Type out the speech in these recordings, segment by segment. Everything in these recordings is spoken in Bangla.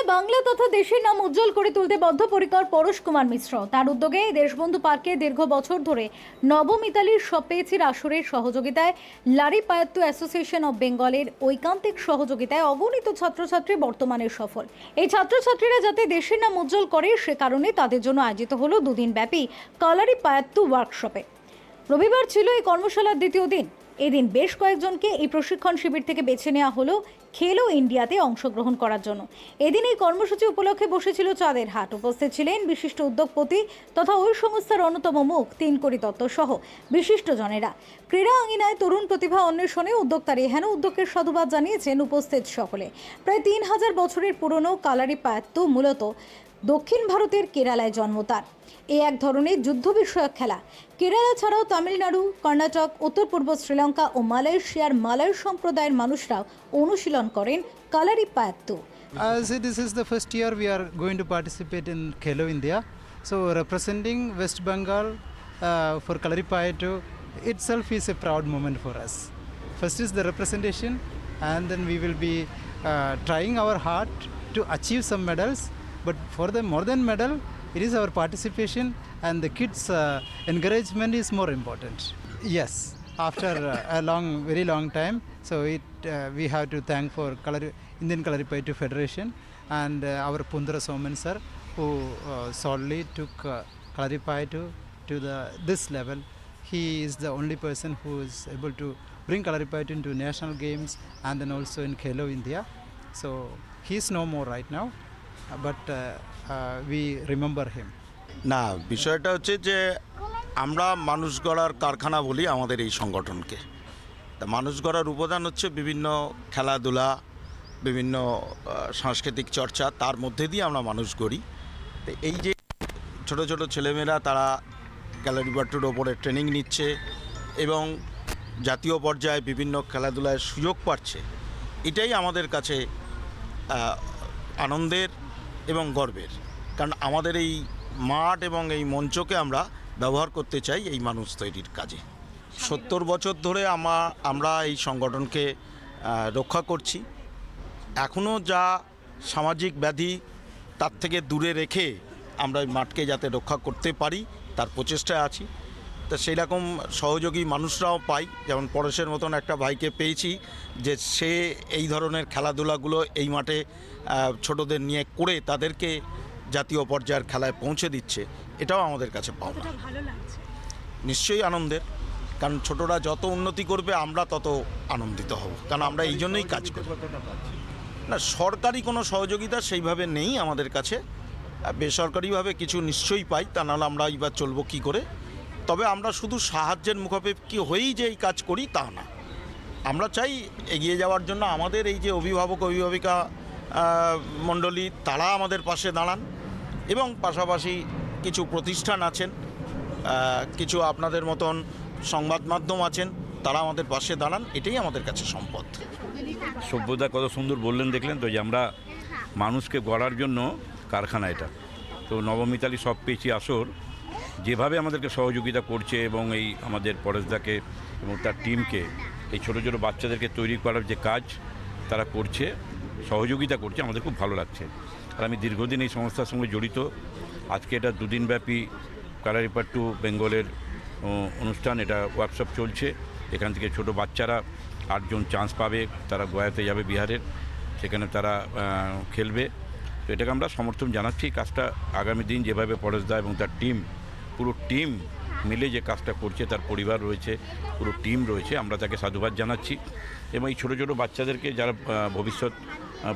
খেলায় বাংলা তথা দেশের নাম উজ্জ্বল করে তুলতে বদ্ধপরিকর পরশ কুমার মিশ্র। তার উদ্যোগে দেশবন্ধু পার্কে দীর্ঘ বছর ধরে নবম ইতালির সপেয়েছির আসরের সহযোগিতায় লারি পায়াত্তু অ্যাসোসিয়েশন অব বেঙ্গলের ঐকান্তিক সহযোগিতায় অগণিত ছাত্রছাত্রী বর্তমানে সফল। এই ছাত্রছাত্রীরা যাতে দেশের নাম উজ্জ্বল করে, সে কারণে তাদের জন্য আয়োজিত হলো দুদিন ব্যাপী কালারি পায়াত্তু ওয়ার্কশপে রবিবার ছিল এই কর্মশালার দ্বিতীয় দিন। এদিন বেশ কয়েকজনকে এই প্রশিক্ষণ শিবির থেকে বেছে নেওয়া হলো খেলো ইন্ডিয়াতে অংশগ্রহণ করার জন্য। এদিন এই কর্মসূচি উপলক্ষে বসেছিল চাঁদের হাট। উপস্থিত ছিলেন বিশিষ্ট উদ্যোগপতি তথা ওই সংস্থার অন্যতম মুখ তিনকড়ি দত্ত সহ বিশিষ্ট জনেরা ক্রীড়া আঙিনায় তরুণ প্রতিভা অন্বেষণে উদ্যোক্তারা হেন উদ্যোগের সাধুবাদ জানিয়েছেন উপস্থিত সকলে। প্রায় তিন হাজার বছরের পুরনো কালারি পায়াত্তু মূলত দক্ষিণ ভারতের কেরালায় জন্ম তার এ এক ধরনের যুদ্ধ বিষয়ক খেলা কেরালা ছাড়াও তামিলনাড়ু কর্ণাটক উত্তর পূর্ব শ্রীলঙ্কা ও মালয়েশিয়ার মালয় সম্প্রদায়ের মানুষরাও অনুশীলন করেন Kalaripayattu As this is the first year we are going to participate in Khelo India, so representing West Bengal uh, for Kalaripayato itself is a proud moment for us. First is the representation, and then we will be uh, trying our hard to achieve some medals. But for the more than medal, it is our participation and the kids' uh, encouragement is more important. Yes, after uh, a long, very long time. So it uh, we have to thank for Color, Indian Kalaripayattu Federation and uh, our Pundra Soman sir, who uh, solely took uh, Kalaripayattu to the this level. He is the only person who is able to bring Kalaripayattu into national games and then also in Khelo India. So he is no more right now, uh, but remember him. না বিষয়টা হচ্ছে যে আমরা মানুষ গড়ার কারখানা বলি আমাদের এই সংগঠনকে তা মানুষ গড়ার উপাদান হচ্ছে বিভিন্ন খেলাধুলা বিভিন্ন সাংস্কৃতিক চর্চা তার মধ্যে দিয়ে আমরা মানুষ গড়ি এই যে ছোট ছোট ছেলেমেয়েরা তারা ক্যালারি বাট্টুর ওপরে ট্রেনিং নিচ্ছে এবং জাতীয় পর্যায়ে বিভিন্ন খেলাধুলায় সুযোগ পাচ্ছে এটাই আমাদের কাছে আনন্দের এবং গর্বের। কারণ আমাদের এই মাঠ এবং এই মঞ্চকে আমরা ব্যবহার করতে চাই এই মানুষ তৈরির কাজে। সত্তর বছর ধরে আমা, আমরা এই সংগঠনকে রক্ষা করছি। এখনও যা সামাজিক ব্যাধি তার থেকে দূরে রেখে আমরা এই মাঠকে যাতে রক্ষা করতে পারি, তার প্রচেষ্টায় আছি। তা সেই রকম সহযোগী মানুষরাও পাই। যেমন পরশের মতন একটা ভাইকে পেয়েছি যে সে এই ধরনের খেলাধুলাগুলো এই মাঠে ছোটদের নিয়ে করে তাদেরকে জাতীয় পর্যায়ের খেলায় পৌঁছে দিচ্ছে। এটাও আমাদের কাছে পাওনা। নিশ্চয়ই আনন্দের। কারণ ছোটরা যত উন্নতি করবে আমরা তত আনন্দিত হব। কারণ আমরা এই জন্যই কাজ করি। না সরকারি কোনো সহযোগিতা সেইভাবে নেই আমাদের কাছে। বেসরকারিভাবে কিছু নিশ্চয়ই পাই তা নাহলে আমরা এবার চলবো কী করে? তবে আমরা শুধু সাহায্যের মুখাপেক্ষি হয়েই যে এই কাজ করি তা না। আমরা চাই এগিয়ে যাওয়ার জন্য আমাদের এই যে অভিভাবক, অভিভাবিকা মণ্ডলী, তারা আমাদের পাশে দাঁড়ান এবং পাশাপাশি কিছু প্রতিষ্ঠান আছেন কিছু আপনাদের মতন সংবাদ মাধ্যম আছেন, তারা আমাদের পাশে দাঁড়ান, এটাই আমাদের কাছে সম্পদ। সভ্যতা কত সুন্দর বললেন, দেখলেন তো যে আমরা মানুষকে গড়ার জন্য কারখানা এটা। তো নবমিতালি সব পেয়েছি আসর যেভাবে আমাদেরকে সহযোগিতা করছে এবং এই আমাদের পরেশদাকে এবং তার টিমকে, এই ছোটো ছোটো বাচ্চাদেরকে তৈরি করার যে কাজ তারা করছে, সহযোগিতা করছে, আমাদের খুব ভালো লাগছে। আর আমি দীর্ঘদিন এই সংস্থার সঙ্গে জড়িত। আজকে এটা দুদিনব্যাপী কালারিপার টু বেঙ্গলের অনুষ্ঠান, এটা ওয়ার্কশপ চলছে। এখান থেকে ছোট বাচ্চারা আটজন চান্স পাবে, তারা গোয়াতে যাবে বিহারের, সেখানে তারা খেলবে। তো এটাকে আমরা সমর্থন জানাচ্ছি। কাজটা আগামী দিন যেভাবে পরেশদা এবং তার টিম পুরো টিম মিলে যে কাজটা করছে, তার পরিবার রয়েছে, পুরো টিম রয়েছে, আমরা তাকে সাধুবাদ জানাচ্ছি। এবং এই ছোটো ছোটো বাচ্চাদেরকে যারা ভবিষ্যৎ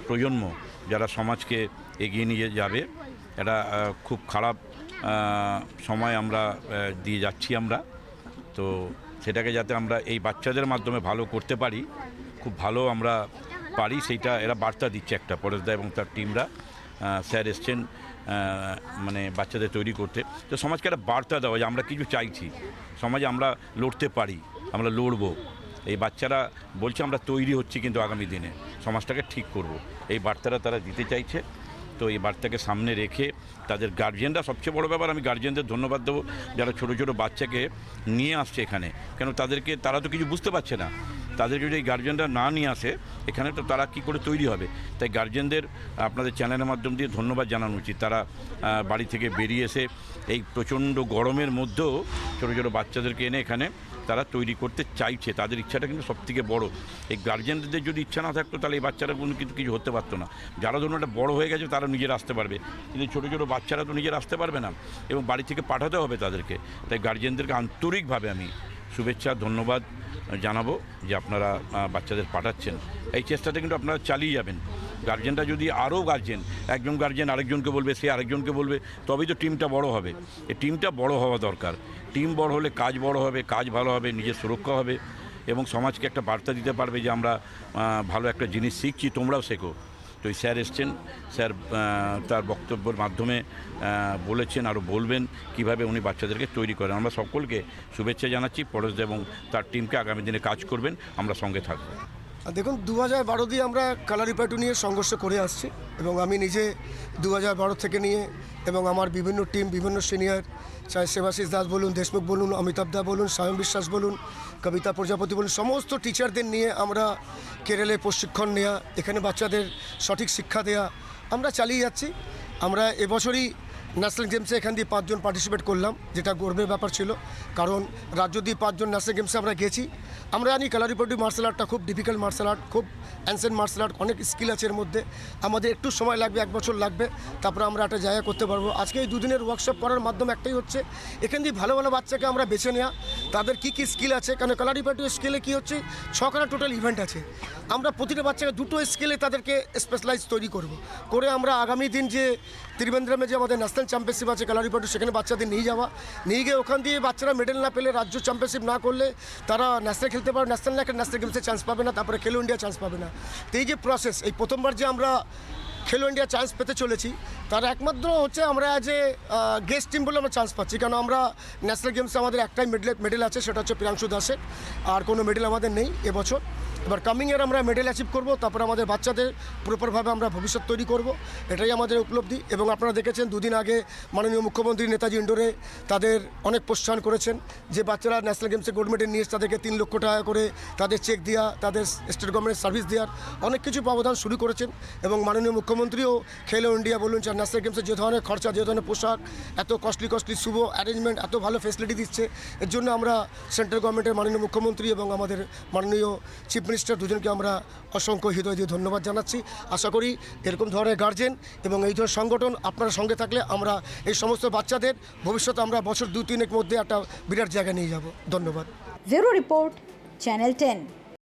প্রজন্ম, যারা সমাজকে এগিয়ে নিয়ে যাবে এটা খুব খারাপ সময় আমরা দিয়ে যাচ্ছি আমরা। তো সেটাকে যাতে আমরা এই বাচ্চাদের মাধ্যমে ভালো করতে পারি, খুব ভালো আমরা পারি, সেইটা এরা বার্তা দিচ্ছে একটা পরেশদা এবং তার টিমরা স্যার এসছেন মানে বাচ্চাদের তৈরি করতে। তো সমাজকে একটা বার্তা দেওয়া যে আমরা কিছু চাইছি। সমাজে আমরা লড়তে পারি, আমরা লড়বো। এই বাচ্চারা বলছে আমরা তৈরি হচ্ছি কিন্তু আগামী দিনে। সমাজটাকে ঠিক করব। এই বার্তাটা তারা দিতে চাইছে। তো এই বার্তাকে সামনে রেখে তাদের গার্জিয়ানরা সবচেয়ে বড় ব্যাপার আমি গার্জিয়ানদের ধন্যবাদ দেবো। যারা ছোটো ছোটো বাচ্চাকে নিয়ে আসছে এখানে। কেন তাদেরকে, তারা তো কিছু বুঝতে পারছে না। তাদের যদি এই গার্জিয়ানরা না নিয়ে আসে, এখানে তো তারা কি করে তৈরি হবে? তাই গার্জেনদের আপনাদের চ্যানেলের মাধ্যম দিয়ে ধন্যবাদ জানানো উচিত। তারা বাড়ি থেকে বেরিয়ে এসে এই প্রচণ্ড গরমের মধ্যেও ছোটো ছোটো বাচ্চাদেরকে এনে এখানে তারা তৈরি করতে চাইছে। তাদের ইচ্ছাটা কিন্তু সবথেকে বড়। এই গার্জেনদের যদি ইচ্ছা না থাকতো, তাহলে এই বাচ্চারা কোনো কিন্তু কিছু হতে পারতো না। যারা ধরুন একটা বড় হয়ে গেছে, তারা নিজের আসতে পারবে। কিন্তু ছোটো ছোটো বাচ্চারা তো নিজের আসতে পারবে না। এবং বাড়ি থেকে পাঠাতে হবে তাদেরকে। তাই গার্জেনদেরকে আন্তরিকভাবে আমি শুভেচ্ছা, ধন্যবাদ জানাব যে আপনারা বাচ্চাদের পাঠাচ্ছেন। এই চেষ্টাটা কিন্তু আপনারা চালিয়ে যাবেন। গার্জেনরা যদি আরও গার্জেন একজন গার্জেন আরেকজনকে বলবে, সে আরেকজনকে বলবে, তবেই তো টিমটা বড় হবে। এই টিমটা বড় হওয়া দরকার। টিম বড় হলে কাজ বড় হবে, কাজ ভালো হবে, নিজের সুরক্ষা হবে এবং সমাজকে একটা বার্তা দিতে পারবে যে আমরা ভালো একটা জিনিস শিখছি, তোমরাও শেখো। তো স্যার এসছেন। স্যার তার বক্তব্যের মাধ্যমে বলেছেন আরও বলবেন কীভাবে উনি বাচ্চাদেরকে তৈরি করেন। আমরা সকলকে শুভেচ্ছা জানাচ্ছি। পরশদা এবং তার টিমকে আগামী দিনে কাজ করবেন। আমরা সঙ্গে থাকব। দেখুন দু হাজার বারো দিয়ে আমরা কালারিপাটু নিয়ে সংঘর্ষ করে আসছি এবং আমি নিজে দু হাজার বারো থেকে নিয়ে এবং আমার বিভিন্ন টিম, বিভিন্ন সিনিয়র, চাই সেবাশিস দাস বলুন, দেশমুখ বলুন, অমিতাভ দা বলুন, স্বয়ং বিশ্বাস বলুন, কবিতা প্রজাপতি বলুন, সমস্ত টিচারদের নিয়ে আমরা কেরলে প্রশিক্ষণ নেওয়া এখানে বাচ্চাদের সঠিক শিক্ষা দেওয়া আমরা চালিয়ে যাচ্ছি। আমরা এবছরই ন্যাশনাল গেমসে এখান দিয়ে পাঁচজন পার্টিসিপেট করলাম, যেটা গর্বের ব্যাপার ছিল। কারণ রাজ্য দিয়ে পাঁচজন ন্যাশনাল গেমসে আমরা গেছি। আমরা জানি কালারিপটি মার্শাল আর্টটা খুব ডিফিকাল্ট মার্শাল আর্ট খুব অ্যানসেন্ট মার্শাল আর্ট অনেক স্কিল আছে এর মধ্যে। আমাদের একটু সময় লাগবে, এক বছর লাগবে, তারপরে আমরা একটা জায়গা করতে পারব। আজকে এই দুদিনের ওয়ার্কশপ করার মাধ্যম একটাই হচ্ছে, এখান দিয়ে ভালো ভালো বাচ্চাকে আমরা বেছে নেওয়া তাদের কী কী স্কিল আছে কারণ কালারিপাটি স্কিলে কী হচ্ছে, ছখানা টোটাল ইভেন্ট আছে। আমরা প্রতিটা বাচ্চাকে দুটো স্কিলে তাদেরকে স্পেশালাইজ তৈরি করব। করে আমরা আগামী দিন যে ত্রিবেন্দ্রমে যে আমাদের ন্যাশনাল চ্যাম্পিয়নশিপ আছে কালারিপাটু সেখানে বাচ্চাদের নিয়ে যাওয়া। নিয়ে গিয়ে ওখান দিয়ে বাচ্চারা মেডেল না পেলে রাজ্য চ্যাম্পিয়নশিপ না করলে তারা ন্যাশনাল খেলতে পারবে ন্যাশনাল একটা ন্যাশনাল গেমসে চান্স পাবে না, তারপরে খেলো ইন্ডিয়া চান্স পাবে না। তো এই যে প্রসেস এই প্রথমবার যে আমরা খেলো ইন্ডিয়া চান্স পেতে চলেছি, তার একমাত্র হচ্ছে আমরা যে গেস্ট টিম বলে আমরা চান্স পাচ্ছি। কারণ আমরা ন্যাশনাল গেমসে আমাদের একটাই মেডেল মেডেল আছে, সেটা হচ্ছে প্রিয়াংশু দাসের, আর কোনো মেডেল আমাদের নেই এবছর। এবার কামিং ইয়ার আমরা মেডেল অ্যাচিভ করব, তারপর আমাদের বাচ্চাদের প্রপারভাবে আমরা ভবিষ্যৎ তৈরি করব, এটাই আমাদের উপলব্ধি। এবং আপনারা দেখেছেন, দুদিন আগে মাননীয় মুখ্যমন্ত্রী নেতাজি ইন্ডোরে তাদের অনেক প্রস্থান করেছেন, যে বাচ্চারা ন্যাশনাল গেমসে গোল্ড মেডেল নিয়ে তাদেরকে তিন লক্ষ টাকা করে তাদের চেক দেওয়া তাদের স্টেট গভর্নমেন্ট সার্ভিস দেওয়ার অনেক কিছু ব্যবধান শুরু করেছেন। এবং মাননীয় মুখ্যমন্ত্রীও খেলো ইন্ডিয়া বলুন চার ন্যাশনাল গেমসে যে ধরনের খরচা, যে ধরনের পোশাক, এত কস্টলি কস্টলি শুভ অ্যারেঞ্জমেন্ট এত ভালো ফেসিলিটি দিচ্ছে, এর জন্য আমরা সেন্ট্রাল গভর্নমেন্টের মাননীয় মুখ্যমন্ত্রী এবং আমাদের মাননীয় চিফ মিনিস্টার দুজনকে আমরা অসংখ্য হৃদয় দিয়ে ধন্যবাদ জানাচ্ছি। আশা করি এরকম ধরনের গার্জেন এবং এই ধরনের সংগঠন আপনারা সঙ্গে থাকলে আমরা এই সমস্ত বাচ্চাদের ভবিষ্যতে আমরা বছর দু তিনের মধ্যে একটা বিরাট জায়গায় নিয়ে যাব। ধন্যবাদ। Bureau report channel ten